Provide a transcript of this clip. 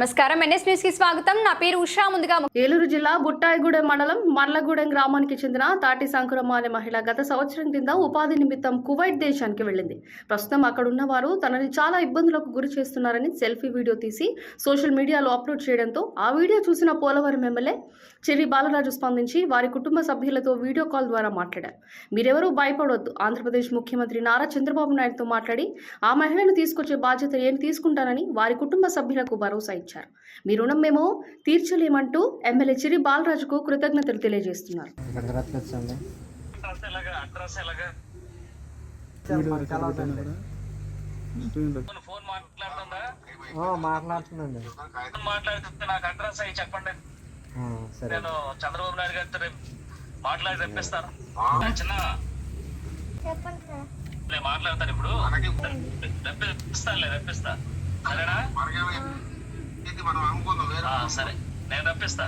నమస్కారం. ఎన్ఎస్ న్యూస్కి స్వాగతం. నా పేరు ఉషా. ముందుగా ఏలూరు జిల్లా బుట్టాయిగూడెం మండలం మల్లగూడెం గ్రామానికి చెందిన తాటి సంకురమ్మ అనే మహిళ గత సంవత్సరం కింద ఉపాధి నిమిత్తం కువైట్ దేశానికి వెళ్ళింది. ప్రస్తుతం అక్కడ ఉన్నవారు తనని చాలా ఇబ్బందులకు గురి చేస్తున్నారని సెల్ఫీ వీడియో తీసి సోషల్ మీడియాలో అప్లోడ్ చేయడంతో ఆ వీడియో చూసిన పోలవరం ఎమ్మెల్యే చెర్రి బాలరాజు స్పందించి వారి కుటుంబ సభ్యులతో వీడియో కాల్ ద్వారా మాట్లాడారు. మీరెవరూ భయపడవద్దు ఆంధ్రప్రదేశ్ ముఖ్యమంత్రి నారా చంద్రబాబు నాయుడుతో మాట్లాడి ఆ మహిళను తీసుకొచ్చే బాధ్యత నేను తీసుకుంటానని వారి కుటుంబ సభ్యులకు భరోసా ఇచ్చారు. మీ రుణం మేము తీర్చలేమంటూ ఎమ్మెల్యే చిరి బాలరాజుకు కృతజ్ఞతలు తెలియజేస్తున్నారు. మాట్లాడుతుందండి మాట్లాడుతుంటే నాకు అడ్రస్ అయ్యి చెప్పండి. ఆ, సరే. నేను చంద్రబాబు నాయుడు గారితో రేపు మాట్లాడి తెప్పిస్తాను. చిన్న నేను మాట్లాడతాను ఇప్పుడు. రప్పిస్తానులే రప్పిస్తా సరేనా? ఇది మనం అనుకున్న. వేరే సరే. నేను రప్పిస్తా